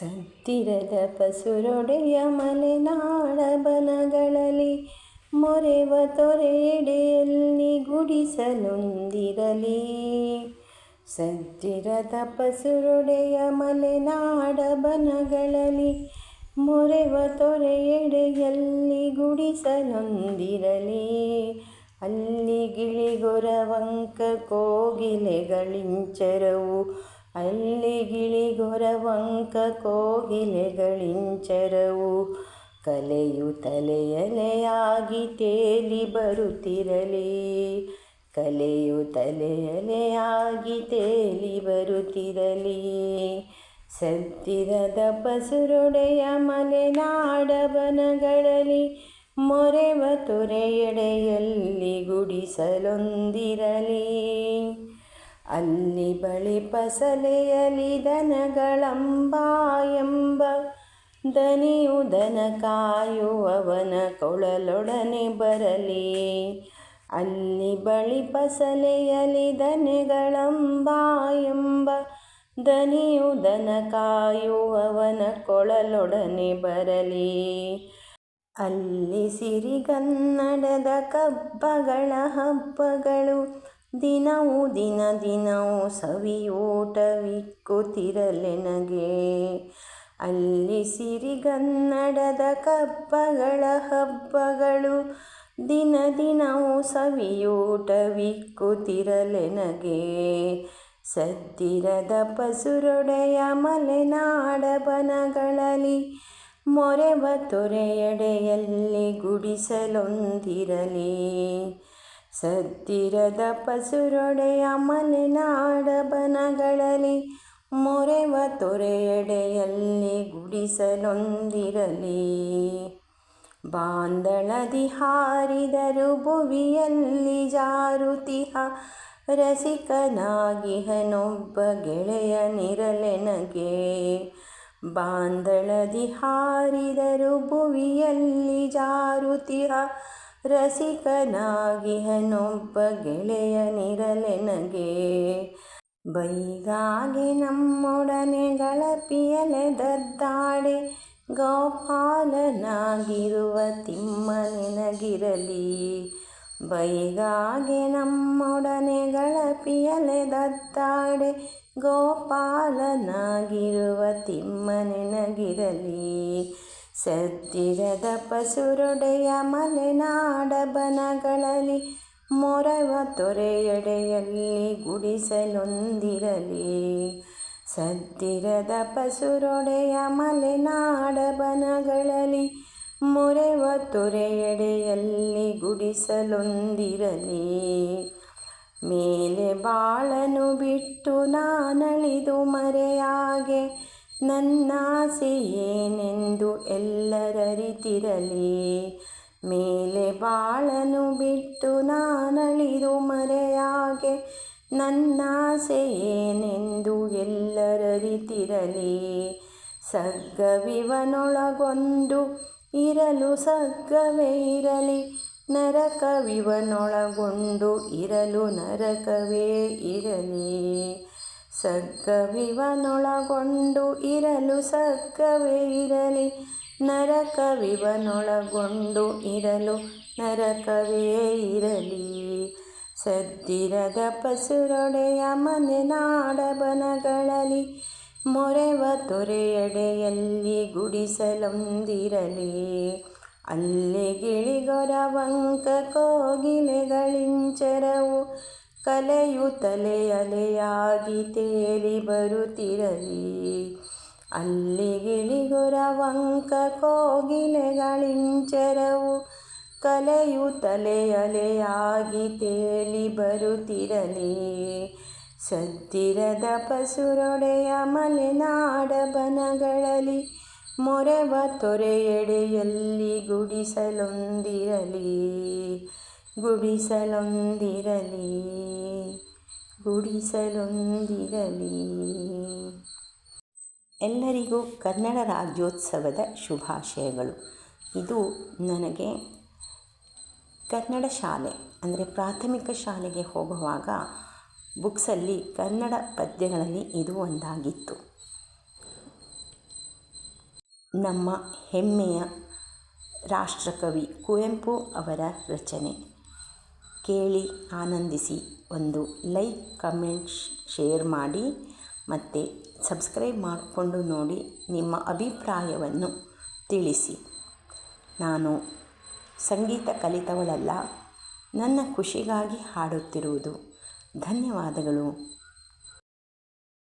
ಸತ್ತಿರದ ಪಸುರೊಡೆಯ ಮಲೆನಾಡ ಬನಗಳಲ್ಲಿ ಮೊರೆವ ತೊರೆಡೆಯಲ್ಲಿ ಗುಡಿಸಲೊಂದಿರಲಿ. ಸತ್ತಿರದ ಪಸುರೊಡೆಯ ಮಲೆನಾಡ ಬನಗಳಲ್ಲಿ ಮೊರೆವ ತೊರೆಯೆಡೆಯಲ್ಲಿ ಗುಡಿಸಲೊಂದಿರಲಿ. ಅಲ್ಲಿ ಗಿಳಿಗೊರವಂಕ ಕೋಗಿಲೆಗಳಿಂಚರವು ಅಲ್ಲಿ ಗಿಳಿಗೊರವಂಕ ಕೋಗಿಲೆಗಳಿಂಚರವು. ಕಲೆಯು ತಲೆಯಲೆಯಾಗಿ ತೇಲಿ ಬರುತ್ತಿರಲಿ. ಕಲೆಯು ತಲೆಯಲೆಯಾಗಿ ತೇಲಿ ಬರುತ್ತಿರಲಿ. ಸತ್ತಿರದ ಪಸುರೊಡೆಯ ಮಲೆನಾಡ ಬನಗಳಲ್ಲಿ ಮೊರೆವ ತೊರೆಯೆಡೆಯಲ್ಲಿ ಗುಡಿಸಲೊಂದಿರಲಿ. ಅಲ್ಲಿ ಬಳಿ ಪಸಲೆಯಲಿ ದನಗಳಂಬ ದನಿಯು ದನ ಕಾಯುವವನ ಕೊಳಲೊಡನೆ ಬರಲಿ. ಅಲ್ಲಿ ಬಳಿ ಪಸಲೆಯಲಿ ದನೆಗಳಂಬ ಎಂಬ ದನಿಯು ದನ ಕಾಯುವವನ ಕೊಳಲೊಡನೆ ಬರಲಿ. ಅಲ್ಲಿ ಸಿರಿಗನ್ನಡದ ಕಬ್ಬಗಳ ಹಬ್ಬಗಳು ದಿನವೂ ದಿನ ದಿನವೂ ಸವಿಯೂಟವಿಕ್ಕುತ್ತಿರಲೆನಗೆ. ಅಲ್ಲಿ ಸಿರಿಗನ್ನಡದ ಕಬ್ಬಗಳ ಹಬ್ಬಗಳು ದಿನ ದಿನವೂ ಸವಿಯೂಟವಿಕ್ಕುತ್ತಿರಲೆನಗೆ. ಸದ್ದಿರದ ಪಸುರೊಡೆಯ ಮಲೆನಾಡ ಬನಗಳಲ್ಲಿ ಮೊರೆವ ತೊರೆಯಡೆಯಲ್ಲಿ ಗುಡಿಸಲೊಂದಿರಲಿ. ಸತ್ತಿರದ ಪಸುರೊಡೆಯ ಮಲೆನಾಡ ಬನಗಳಲ್ಲಿ ಮೊರೆವ ತೊರೆಯೆಡೆಯಲ್ಲಿ ಗುಡಿಸಲೊಂದಿರಲಿ. ಬಾಂದಳದಿ ಹಾರಿದರು ಭುವಿಯಲ್ಲಿ ಜಾರುತಿಹ ರಸಿಕನಾಗಿಹನೊಬ್ಬ ಗೆಳೆಯನಿರಲೆನಗೆ ಬಾಂದಳದಿ ಹಾರಿದರು ಭುವಿಯಲ್ಲಿ ಜಾರುತಿಹ ರಸಿಕನಾಗಿಹನೊಬ್ಬ ಗೆಳೆಯನಿರಲೆನಗೆ ಬೈಗಾಗಿ ನಮ್ಮೊಡನೆ ಗಳಪಿಯಲೆದದ್ದಾಡೆ ಗೋಪಾಲನಾಗಿರುವ ತಿಮ್ಮ ನಿನಗಿರಲಿ ಬೈಗಾಗೆ ನಮ್ಮೊಡನೆ ಗಳಪಿಯಲೆದದ್ದಾಡೆ ಗೋಪಾಲನಾಗಿರುವ ತಿಮ್ಮ ನಿನಗಿರಲಿ ಸತ್ತಿರದ ಪಸುರೊಡೆಯ ಮಲೆನಾಡ ಬನಗಳಲ್ಲಿ ಮೊರವ ತೊರೆಯೆಡೆಯಲ್ಲಿ ಗುಡಿಸಲೊಂದಿರಲಿ. ಸದ್ದಿರದ ಪಸುರೊಡೆಯ ಮಲೆನಾಡ ಬನಗಳಲ್ಲಿ ಮೊರೆವ ತೊರೆಯೆಡೆಯಲ್ಲಿ ಗುಡಿಸಲೊಂದಿರಲಿ. ಮೇಲೆ ಬಾಳನು ಬಿಟ್ಟು ನಾನಳಿದು ಮರೆಯಾಗೆ ನನ್ನಾಸೆ ಏನೆಂದು ಎಲ್ಲರರಿತಿರಲಿ. ಮೇಲೆ ಬಾಳನು ಬಿಟ್ಟು ನಾನಳಿದು ಮರೆಯಾಗೆ ನನ್ನಾಸೆ ಏನೆಂದು ಎಲ್ಲರರಿತಿರಲಿ. ಸಗ್ಗವಿವನೊಳಗೊಂದು ಇರಲು ಸಗ್ಗವೇ ಇರಲಿ. ನರಕವಿವನೊಳಗೊಂಡು ಇರಲು ನರಕವೇ ಇರಲಿ. ಸಗ್ಗವಿವನೊಳಗೊಂಡು ಇರಲು ಸಕ್ಕವೇ ಇರಲಿ. ನರಕವಿವನೊಳಗೊಂಡು ಇರಲು ನರಕವೇ ಇರಲಿ. ಸದ್ದಿರದ ಪಸುರೊಡೆಯ ಮನೆನಾಡ ಬನಗಳಲ್ಲಿ, ಮೊರೆವ ತೊರೆಯಡೆಯಲ್ಲಿ ಗುಡಿಸಲೊಂದಿರಲಿ. ಅಲ್ಲಿ ಗಿಳಿಗೊರವಂಕ ಕೋಗಿಲೆಗಳಿಂಚರವು ಕಲೆಯು ತಲೆ ಅಲೆಯಾಗಿ ತೇಲಿ ಬರುತ್ತಿರಲಿ. ಅಲ್ಲಿ ಗಿಳಿಗೊರವಂಕ ಕೋಗಿಲೆಗಳಿಂಚರವು ಕಲೆಯು ತಲೆ ಅಲೆಯಾಗಿ ತೇಲಿ ಬರುತ್ತಿರಲಿ. ಸದ್ದಿರದ ಪಸುರೊಡೆಯ ಮಲೆನಾಡ ಬನಗಳಲ್ಲಿ ಮೊರೆವ ತೊರೆಯೆಡೆಯಲ್ಲಿ ಗುಡಿಸಲೊಂದಿರಲಿ. ಗುಡಿಸಲೊಂದಿರಲಿ ಗುಡಿಸಲೊಂದಿರಲಿ. ಎಲ್ಲರಿಗೂ ಕನ್ನಡ ರಾಜ್ಯೋತ್ಸವದ ಶುಭಾಶಯಗಳು. ಇದು ನನಗೆ ಕನ್ನಡ ಶಾಲೆ, ಅಂದರೆ ಪ್ರಾಥಮಿಕ ಶಾಲೆಗೆ ಹೋಗುವಾಗ ಬುಕ್ಸಲ್ಲಿ ಕನ್ನಡ ಪದ್ಯಗಳಲ್ಲಿ ಇದು ಒಂದಾಗಿತ್ತು. ನಮ್ಮ ಹೆಮ್ಮೆಯ ರಾಷ್ಟ್ರಕವಿ ಕುವೆಂಪು ಅವರ ರಚನೆ. ಕೇಳಿ ಆನಂದಿಸಿ ಒಂದು ಲೈಕ್, ಕಮೆಂಟ್ ಶೇರ್ ಮಾಡಿ ಮತ್ತು ಸಬ್ಸ್ಕ್ರೈಬ್ ಮಾಡಿಕೊಂಡು ನೋಡಿ ನಿಮ್ಮ ಅಭಿಪ್ರಾಯವನ್ನು ತಿಳಿಸಿ. ನಾನು ಸಂಗೀತ ಕಲಿತವಳಲ್ಲ, ನನ್ನ ಖುಷಿಗಾಗಿ ಹಾಡುತ್ತಿರುವುದು. ಧನ್ಯವಾದಗಳು.